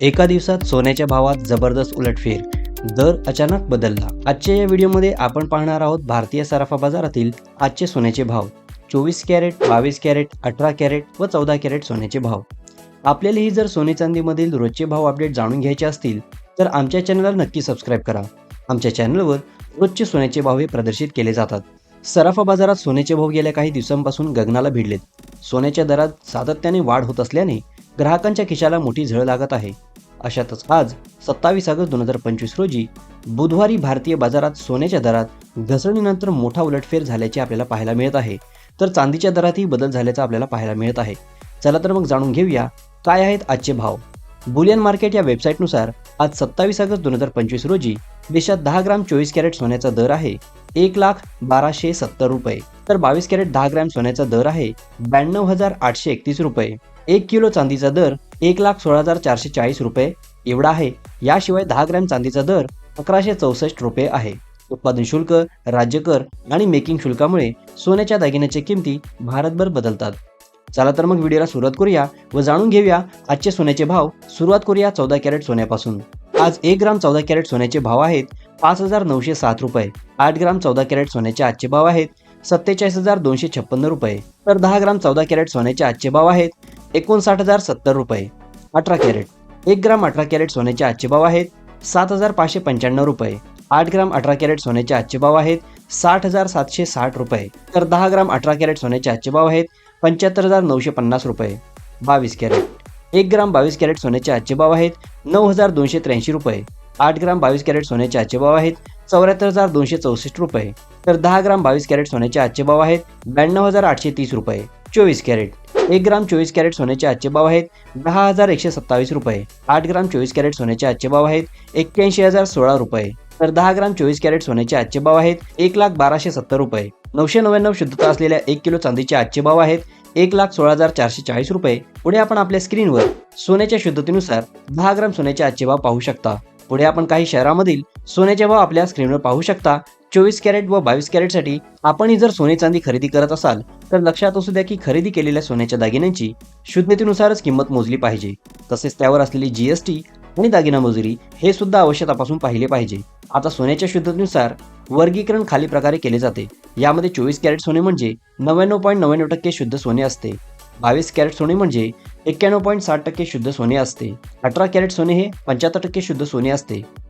एका दिवसात सोन्याच्या भावात जबरदस्त उलटफेर. दर अचानक बदलला. आजच्या या व्हिडिओमध्ये आपण पाहणार आहोत भारतीय सराफा बाजारातील आजचे सोन्याचे भाव. चोवीस कॅरेट बावीस कॅरेट अठरा कॅरेट व चौदा कॅरेट सोन्याचे भाव. आपल्यालाही जर सोने चांदीमधील रोजचे भाव अपडेट जाणून घ्यायचे असतील तर आमच्या चॅनलला नक्की सबस्क्राईब करा. आमच्या चॅनलवर रोजचे सोन्याचे भाव हे प्रदर्शित केले जातात. सराफा बाजारात सोन्याचे भाव गेल्या काही दिवसांपासून गगनाला भिडलेत. सोन्याच्या दरात सातत्याने वाढ होत असल्याने ग्राहकांच्या खिशाला मोठी झळ लागत आहे. अशातच आज सत्तावीस ऑगस्ट दोन हजार पंचवीस रोजी बुधवारी भारतीय बाजारात सोन्याच्या दरात घसरणीनंतर मोठा उलटफेर झाल्याचे आपल्याला पाहायला मिळत आहे. तर चांदीच्या दरातही बदल झाल्याचा आपल्याला पाहायला मिळत आहे. चला तर मग जाणून घेऊया काय आहेत आजचे भाव? बुलियन मार्केट या वेबसाईटनुसार आज सत्तावीस ऑगस्ट दोन हजार पंचवीस रोजी देशात दहा ग्राम चोवीस कॅरेट सोन्याचा दर आहे एक लाख बाराशे सत्तर रुपये. तर बावीस कॅरेट दहा ग्रॅम सोन्याचा दर आहे ब्याण्णव हजार आठशे एकतीस रुपये. एक किलो चांदीचा दर एक लाख सोळा हजार चारशे चाळीस रुपये एवढा आहे. याशिवाय दहा ग्रॅम चांदीचा दर अकराशे चौसष्ट रुपये आहे. उत्पादन शुल्क राज्यकर आणि मेकिंग शुल्कामुळे सोन्याच्या दागिन्याच्या किमती भारतभर बदलतात. चला तर मग व्हिडिओला सुरुवात करूया व जाणून घेऊया आजचे सोन्याचे भाव. सुरुवात करूया चौदा कॅरेट सोन्यापासून. आज एक ग्राम चौदा कॅरेट सोन्याचे भाव आहेत पाच हजार नऊशे सात रुपये. आठ ग्राम चौदा कॅरेट सोन्याचे आजचे भाव आहेत सत्तेचाळीस हजार दोनशे छप्पन्न रुपये. तर दहा ग्राम चौदा कॅरेट सोन्याचे आजचे भाव आहेत एकोणसाठ हजार सत्तर रुपये. अठरा कॅरेट. एक ग्राम अठरा कॅरेट सोन्याचे आजचे भाव आहेत सात हजार पाचशे पंच्याण्णव रुपये. आठ ग्राम अठरा कॅरेट सोन्याचे आजचे भाव आहेत साठ हजार सातशे साठ रुपये. तर दहा ग्राम अठरा कॅरेट सोन्याचे आजचे भाव आहेत पंच्याहत्तर हजार नऊशे पन्नास रुपये. बावीस कॅरेट. एक ग्राम बावीस कॅरेट सोन्याचे आजचे भाव आहेत नऊ हजार दोनशे त्र्याऐंशी रुपये. आठ ग्राम बावीस कॅरेट सोन्याचे आजचे भाव आहेत चौऱ्याहत्तर हजार दोनशे चौसष्ट रुपये. तर दहा ग्राम बावीस कॅरेट सोन्याचे आजचे भाव आहेत ब्याण्णव हजार आठशे तीस रुपये. चोवीस कॅरेट. एक ग्राम चोवीस कॅरेट सोन्याचे आजचे भाव आहेत दहा हजार एकशे सत्तावीस रुपये. आठ ग्राम चोवीस कॅरेट सोन्याचे आजचे भाव आहेत एक्क्याऐंशी हजार सोळा रुपये. तर दहा ग्राम चोवीस कॅरेट सोन्याचे आजचे भाव आहेत एक लाख बाराशे सत्तर रुपये. नऊशे नव्याण्णव शुद्धता असलेल्या एक किलो चांदीचे आजचे भाव आहेत एक लाख सोळा हजार चारशे चाळीस रुपये. पुढे आपण आपल्या स्क्रीनवर सोन्याच्या शुद्धतेनुसार दहा ग्राम सोन्याचे आजचे भाव पाहू शकता. पुढे आपण काही शहरामधील सोन्याचे भाव आपल्या स्क्रीनवर पाहू शकता. चोवीस कॅरेट व बावीस कॅरेटसाठी आपणही जर सोने चांदी खरेदी करत असाल तर लक्षात असू द्या की खरेदी केलेल्या सोन्याच्या दागिन्यांची शुद्धतेनुसारच किंमत मोजली पाहिजे. तसेच त्यावर असलेली जीएसटी आणि दागिना मजुरी हे सुद्धा अवश्य तपासून पाहिले पाहिजे. आता सोन्याच्या शुद्धतेनुसार वर्गीकरण खाली प्रकारे केले जाते. यामध्ये चोवीस कॅरेट सोने म्हणजे नव्याण्णव पॉईंट नव्याण्णव टक्के शुद्ध सोने असते. बावीस कॅरेट सोने म्हणजे एक्क्याण्णव पॉईंट साठ टक्के शुद्ध सोने असते. अठरा कॅरेट सोने हे पंच्याहत्तर टक्के शुद्ध सोने असते.